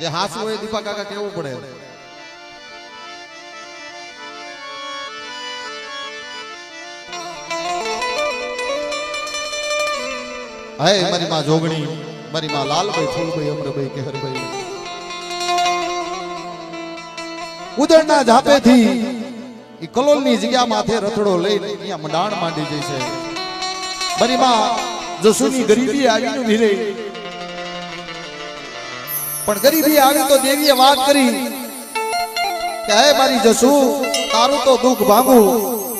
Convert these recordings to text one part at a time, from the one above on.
જે હાસુ હોય દીપા કાકા કેવું પડે. હે મારી માં જોગણી, મારી માં લાલભાઈ, ફૂલભાઈ, અમરભાઈ, કેહરભાઈ. ઉદળના ઝાપેથી ઈ કલોલની જગ્યા માથે રથડો લઈને અહીંયા મંડાણ માંડી જાય છે. મારી માં જસુની ગરીબી આવીને રહી. પણ ગરીબી આવી તો દેવીએ વાત કરી. કે હે મારી જસુ, તારું તો દુઃખ ભાંગું,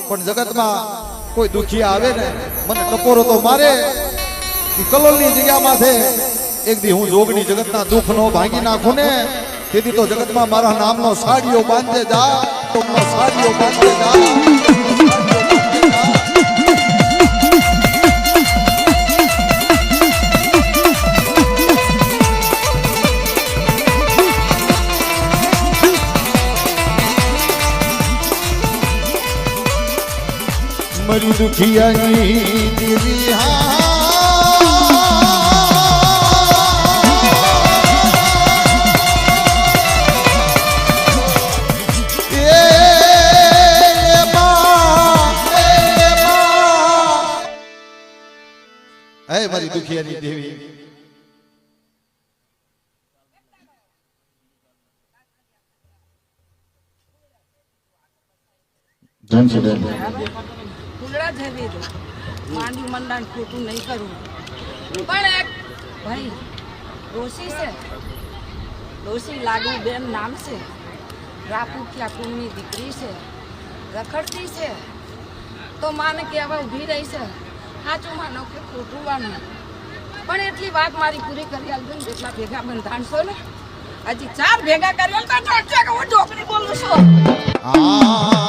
પણ જગતમાં કોઈ દુખી આવે ને, મને ટપોરો તો મારે. કલોલની જગ્યામાં છે. એક દી હું જોગની જગતના દુઃખ નો ભાંગી નાખું ને, તેથી તો જગતમાં મારા નામનો સાડીઓ બાંધે જા, તો સાડીઓ બાંધે જા. મરી દુખિયાની દેવી હે. મારી દુખિયાની દેવી. ફૂલડા જેવી દો માંડી મંડાણ ખોટું નહીં કરવું પણ એક ભાઈ, ડોશી છે. ડોશી લાગુ બેન નામ છે. રાપુ કુળની દીકરી છે. રખડતી છે. તો માને કહેવા ઊભી રહી છે. સાચું માનો કે ખોટું માનો. પણ એટલી વાત મારી પૂરી કરી આલજો ને જેટલા ભેગા બંધાણશો ને, હજી ચાર ભેગા કરી હું ઢોકળી બોલું છું.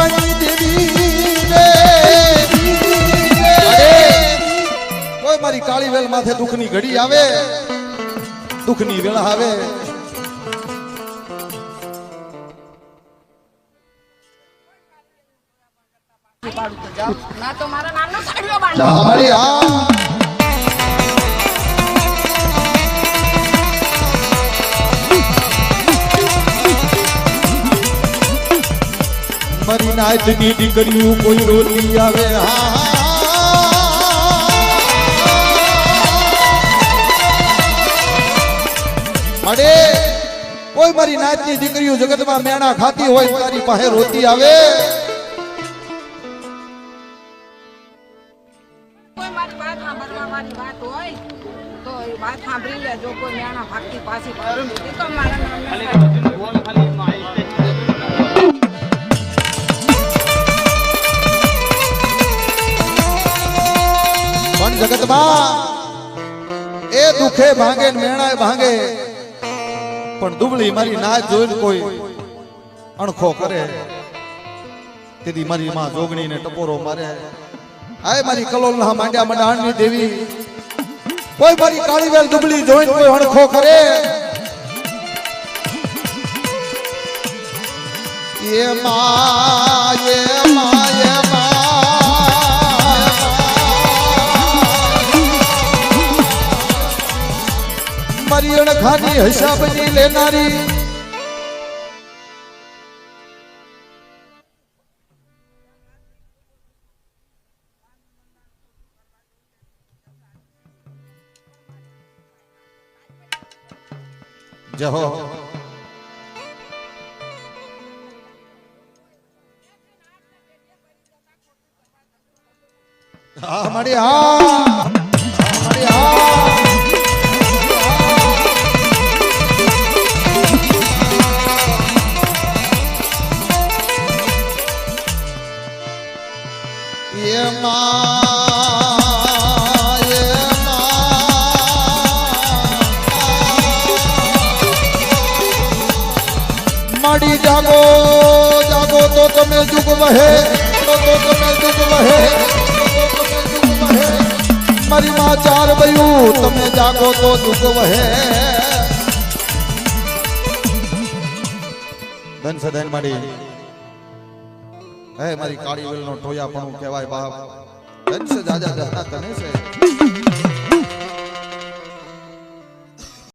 પુપવાની દેવી રે કોઈ મારી કાળી વેલ માથે દુઃખની ઘડી આવે? દુઃખની વેળા આવે? પાડું તો જાઓ ના તો મારા નામનો સાડીઓ બાંધો. મારી આ મારી નાચની દીકરીઓ કોઈ રોલી આવે. અરે કોઈ મારી નાચની દીકરીઓ જગતમાં મેણા ખાતી હોય તારી પાસે રોતી આવે. કોઈ મારી વાત સાંભળવા વાળી વાત હોય તો એ વાત સાંભળી લેજો. કોઈ મેણા ભાગતી પાછી જગતમાં એ દુખે ભાંગે મેણાય ભાંગે. પણ દુબળી મારી ના જોઈને કોઈ અણખો કરે. તેથી મારી માં જોગણીને ટપોરો મારે. આય મારી કલોલના માંડ્યા મંડાણની દેવી. કોઈ મારી કાળીવેલ દુબળી જોઈને કોઈ અણખો કરે. એ માં એ માં મારી અણખાની હિસાબની લેનારી. જહો. મારી હા. માડી જાગો જાગો તો તમે જુગ વહે, તો તમે જુગ વહે, મારી માં ચાર બયું તમે જાગો તો જુગ વહે. ધન સદન માડી. હે મારી કાળી વેલનો ટોયા પણ કહેવાય બાપ. ધન છે જાજા જતા તને છે.